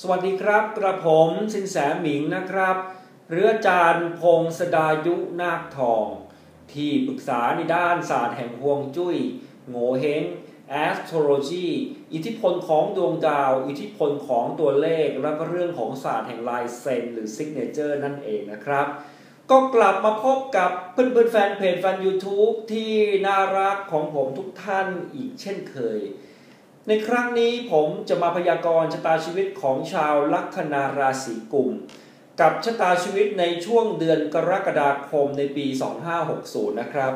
สวัสดีครับ กระผมสินแสหมิงนะครับเรือจารย์พงศดายุนาคทอง ที่ปรึกษาในด้านศาสตร์แห่งฮวงจุ้ยโงเฮง astrology อิทธิพลของดวงดาว อิทธิพลของตัวเลข และก็เรื่องของศาสตร์แห่งลายเซนหรือ signature นั่นเองนะครับ ก็กลับมาพบกับเพื่อนๆแฟนเพจแฟน YouTube ที่น่ารักของผมทุกท่านอีกเช่นเคย ในครั้งนี้ผมจะมาพยากรณ์ชะตาชีวิตของชาวลัคนาราศีกุม กับชะตาชีวิตในช่วงเดือนกรกฎาคมในปี 2560 นะครับ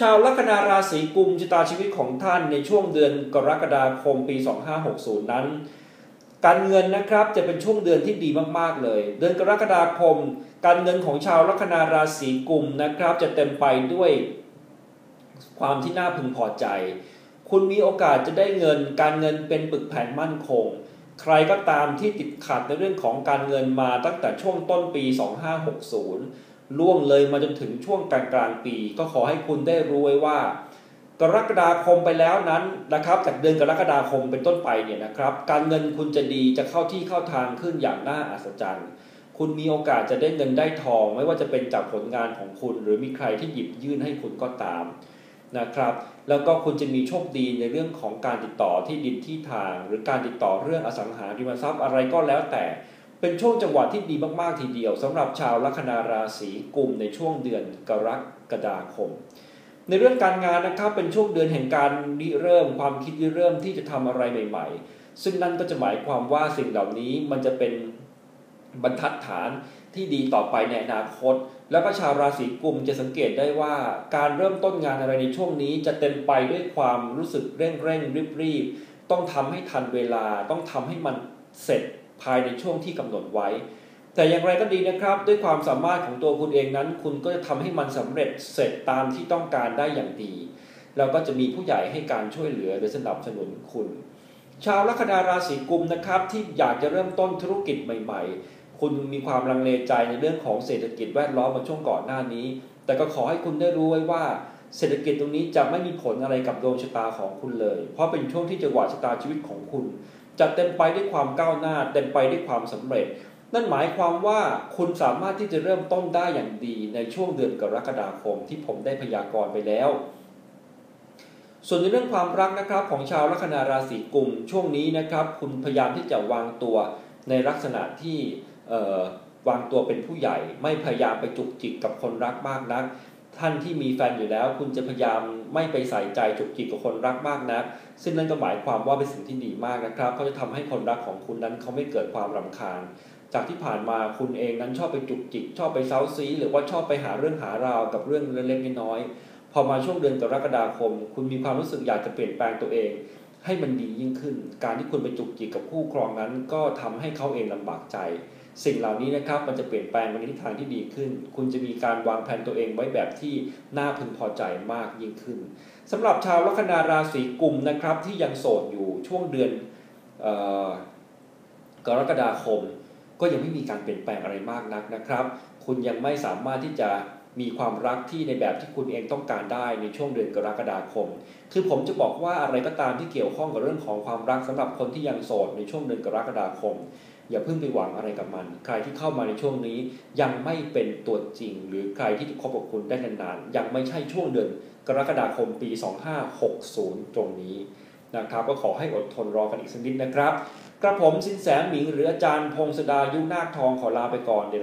ชาวลัคนาราศีกุมชะตาชีวิตของท่านในช่วงเดือนกรกฎาคมปี 2560 นั้น การเงินนะครับจะเป็นช่วงเดือนที่ดีมากๆเลย เดือนกรกฎาคม การเงินของชาวลัคนาราศีกุมนะครับ จะเต็มไปด้วยความที่น่าพึงพอใจ คุณมีโอกาสจะได้เงิน การเงินเป็นปึกแผ่นมั่นคง ใครก็ตามที่ติดขัดในเรื่องของการเงินมาตั้งแต่ช่วงต้นปี 2560 ล่วงเลยมาจนถึงช่วงกลางกลางปี ก็ขอให้คุณได้รู้ไว้ว่า กรกฎาคมไปแล้วนั้นนะครับ จากเดือนกรกฎาคมเป็นต้นไปเนี่ยนะครับ การเงินคุณจะดีจะเข้าที่เข้าทางขึ้นอย่างน่าอัศจรรย์คุณมีโอกาสจะได้เงินได้ทอง ไม่ว่าจะเป็นจากผลงานของคุณ หรือมีใครที่หยิบยื่นให้คุณก็ตาม นะครับ แล้วก็คุณจะมีโชคดีในเรื่องของการติดต่อที่ดินที่ทาง หรือการติดต่อเรื่องอสังหาริมทรัพย์อะไรก็แล้วแต่ เป็นช่วงจังหวะที่ดีมากๆทีเดียวสำหรับชาวลัคนาราศีกุมในช่วงเดือนกรกฎาคม ในเรื่องการงานนะครับเป็นช่วงเดือนแห่งการริเริ่มความคิดริเริ่มที่จะทำอะไรใหม่ ๆ ซึ่งนั่นก็จะหมายความว่าสิ่งเหล่านี้มันจะเป็นบรรทัดฐาน ที่ดีต่อไปในอนาคต แล้วก็ชาวราศีกุมจะสังเกตได้ว่าการเริ่มต้นงานอะไรในช่วงนี้ จะเต็มไปด้วยความรู้สึกเร่งเร่งรีบรีบต้องทำให้ทันเวลาต้องทำให้มันเสร็จภายในช่วงที่กำหนดไว้ แต่อย่างไรก็ดีนะครับ ด้วยความสามารถของตัวคุณเองนั้น คุณก็จะทำให้มันสำเร็จเสร็จตามที่ต้องการได้อย่างดี แล้วก็จะมีผู้ใหญ่ให้การช่วยเหลือหรือสนับสนุนคุณ ชาวลัคนาราศีกุมนะครับที่อยากจะเริ่มต้นธุรกิจใหม่ ๆ คุณมีความลังเลใจในเรื่องของเศรษฐกิจแวดล้อมมาช่วงก่อนหน้านี้ แต่ก็ขอให้คุณได้รู้ไว้ว่าเศรษฐกิจตรงนี้จะไม่มีผลอะไรกับดวงชะตาของคุณเลย เพราะเป็นช่วงที่จังหวะชะตาชีวิตของคุณ จะเต็มไปด้วยความก้าวหน้า เต็มไปด้วยความสำเร็จ นั่นหมายความว่าคุณสามารถที่จะเริ่มต้นได้อย่างดีในช่วงเดือนกรกฎาคมที่ผมได้พยากรณ์ไปแล้ว ส่วนในเรื่องความรักนะครับของชาวลัคนาราศีกุมช่วงนี้นะครับ คุณพยายามที่จะวางตัวในลักษณะที่ วางตัวเป็นผู้ใหญ่ ไม่พยายามไปจุกจิกกับคนรักมากนัก ท่านที่มีแฟนอยู่แล้ว คุณจะพยายามไม่ไปใส่ใจจุกจิกกับคนรักมากนัก ซึ่งนั่นก็หมายความว่าเป็นสิ่งที่ดีมากนะครับเขาจะทำให้คนรักของคุณนั้นเขาไม่เกิดความรำคาญ จากที่ผ่านมาคุณเองนั้นชอบไปจุกจิก ชอบไปเซาซี หรือว่าชอบไปหาเรื่องหาราวกับเรื่องเล็กๆน้อยๆพอมาช่วงเดือนกรกฎาคม คุณมีความรู้สึกอยากจะเปลี่ยนแปลงตัวเองให้มันดียิ่งขึ้น การที่คุณไปจุกจิกกับคู่ครองนั้น ก็ทำให้เขาเองลำบากใจ สิ่งเหล่านี้นะครับมันจะเปลี่ยนแปลงไปในทิศทางที่ดีขึ้น คุณจะมีการวางแผนตัวเองไว้แบบที่น่าพึงพอใจมากยิ่งขึ้นสำหรับชาวลัคนาราศีกุมนะครับที่ยังโสดอยู่ช่วงเดือนกรกฎาคม ก็ยังไม่มีการเปลี่ยนแปลงอะไรมากนักนะครับ คุณยังไม่สามารถที่จะมีความรักที่ในแบบที่คุณเองต้องการได้ในช่วงเดือนกรกฎาคม คือผมจะบอกว่าอะไรก็ตามที่เกี่ยวข้องกับเรื่องของความรักสำหรับคนที่ยังโสดในช่วงเดือนกรกฎาคม อย่าเพิ่งไปหวังอะไรกับมัน ใครที่เข้ามาในช่วงนี้ยังไม่เป็นตัวจริง หรือใครที่คบกับคุณได้นานๆยังไม่ใช่ช่วงเดือนกรกฎาคมปี 2560 ตรงนี้นะครับก็ขอให้อดทนรอกันอีกสักนิดนะครับกระผมสินแสหมิงหรืออาจารย์พงศดายุนาคทองขอลาไปก่อนเดี๋ยว